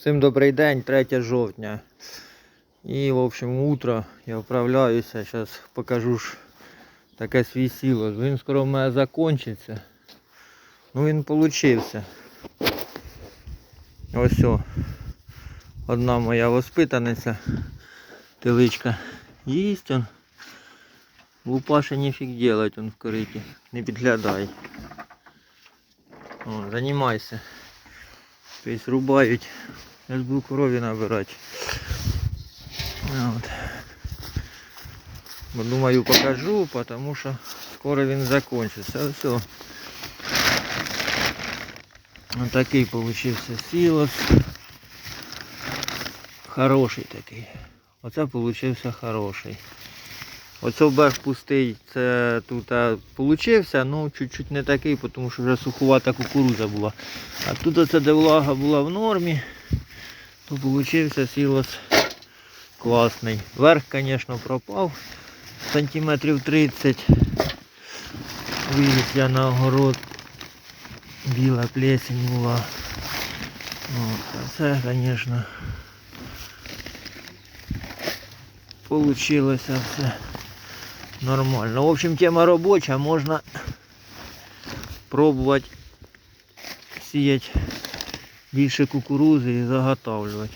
Всім добрий день, 3 жовтня. І, в общем, утро я вправляюся. Зараз покажу ж таке свій сіло. Він скоро в мене закінчиться. Ну він получився. Ось о. Одна моя воспитаниця. Теличка. Їсть он. Лупаши нефіг делать он в кориті. Не підглядай. О, займайся. Тобто рубають. Я ж буду корові набирати. От. Думаю покажу, потому що скоро він закончиться. Все. Ось такий получився сілос. Хороший такий. Оце получився хороший. Оце берег пустий, це тут получився, ну чуть-чуть не такий, тому що вже сухувата кукуруза була. А тут оце де влага була в нормі, то получився сілос класний. Верх, звісно, пропав. Сантиметрів 30. Виліз я на огород. Біла плесень була. От, а це, звісно, получилося все нормально. В общем, тема робоча, можна пробувати сіяти більше кукурузи і заготавлювати.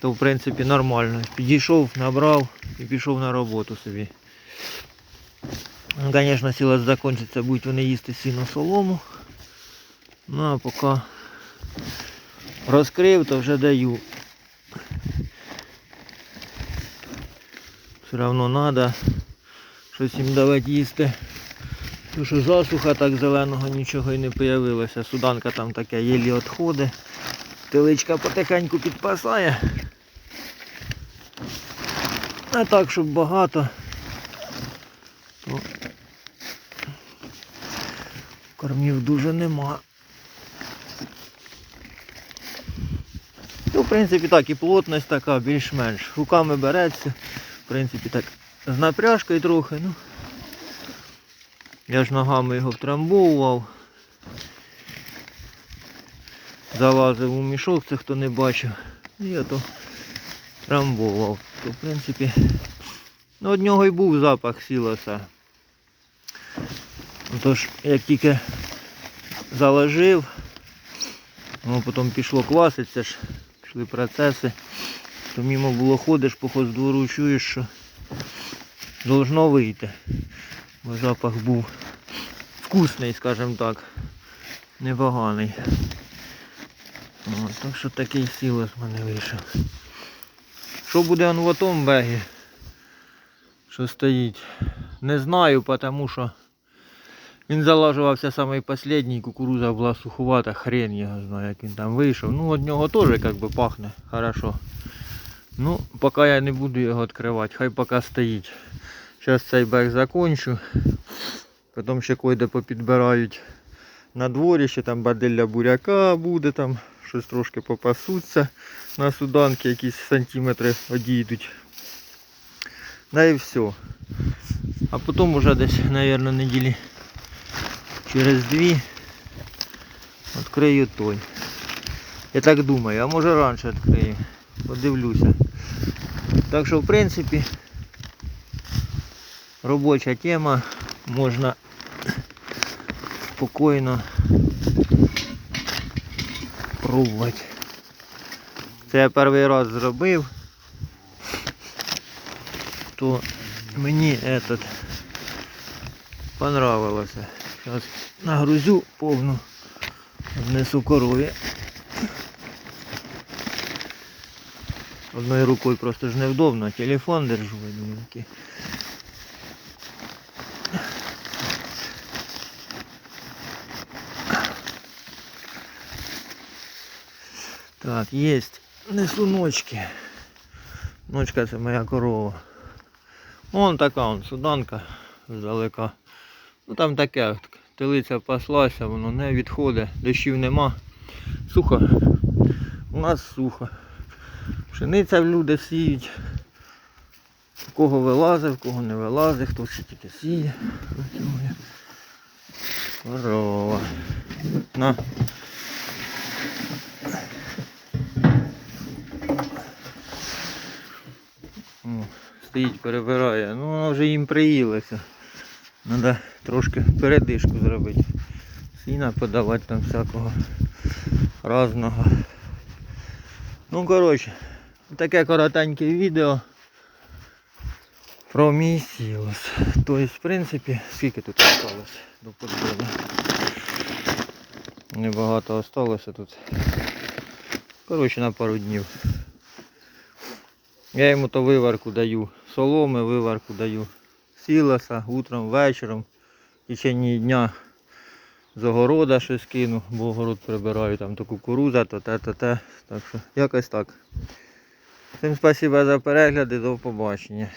То в принципі нормально. Підійшов, набрав і пішов на роботу собі. Ну, Звісно, сіло закінчиться, будуть вони їсти сіно солому. Ну а поки розкрив, то вже даю. Все одно треба щось їм давати їсти. Тому що засуха так зеленого нічого і не появилося. Суданка там таке єлі відходи. Теличка потихеньку підпасає. А так, щоб багато, то кормів дуже нема. Ну, в принципі, так, і плотність така, більш-менш. Руками береться. В принципі, так, з напряжкою трохи, ну. Я ж ногами його втрамбовував. Залазив у мішок, це хто не бачив. І я то трамбовував. То в принципі, ну від нього і був запах сілоса. Тож, як тільки заложив, ну потім пішло кваситься ж, пішли процеси, то мимо було ходиш по хоздвору, чуєш, що должно вийти. Бо запах був вкусний, скажімо так, непоганий. От, так що такий сілос в мене вийшов. Що буде он в тому бегі, що стоїть, не знаю, тому що він залажувався самий останній, кукуруза була суховата, хрен його знає, як він там вийшов. Ну, від нього теж як би пахне хорошо. Ну, поки я не буду його відкривати, хай поки стоїть. Зараз цей бег закончу. Потім ще койде попідбирають на дворі, ще там бадилля буряка буде, там щось трошки попасуться на суданки, якісь сантиметри одійдуть. Да і все. А потім уже десь, мабуть, неділі через дві відкрию той. Я так думаю, а може раніше відкрию. Подивлюся. Так що в принципі робоча тема, можна спокійно пробувати. Це я перший раз зробив, то мені этот понравилося. Зараз нагрузю повну, внесу корові. Одною рукою просто ж невдобно, телефон держу, я думаю, який. Так, есть. Несу ночки. Ночка це моя корова. Вон така вон, суданка здалека. Ну там таке, телиця паслася, воно не відходить, дощів нема. Сухо. У нас сухо. Пшениця в люди сіють. Кого вилазить, в кого не вилазить, хто ще тільки сіє. Корова. На. О, Стоїть, перебирає. Ну вона вже їм приїлася. Треба трошки передишку зробити. Сіна подавати там всякого разного. Ну коротше таке коротеньке відео про мій сілос. Тобто, в принципі, скільки тут осталось до подбору? Небагато осталося тут. Коротше, на пару днів. Я йому то виварку даю. Соломи виварку даю. Сілоса утром, вечором. В течение дня з огорода щось кину, бо огород прибираю, там то кукуруза, то те, то те. Так що якось так. Всім спасибо за перегляди, до побачення.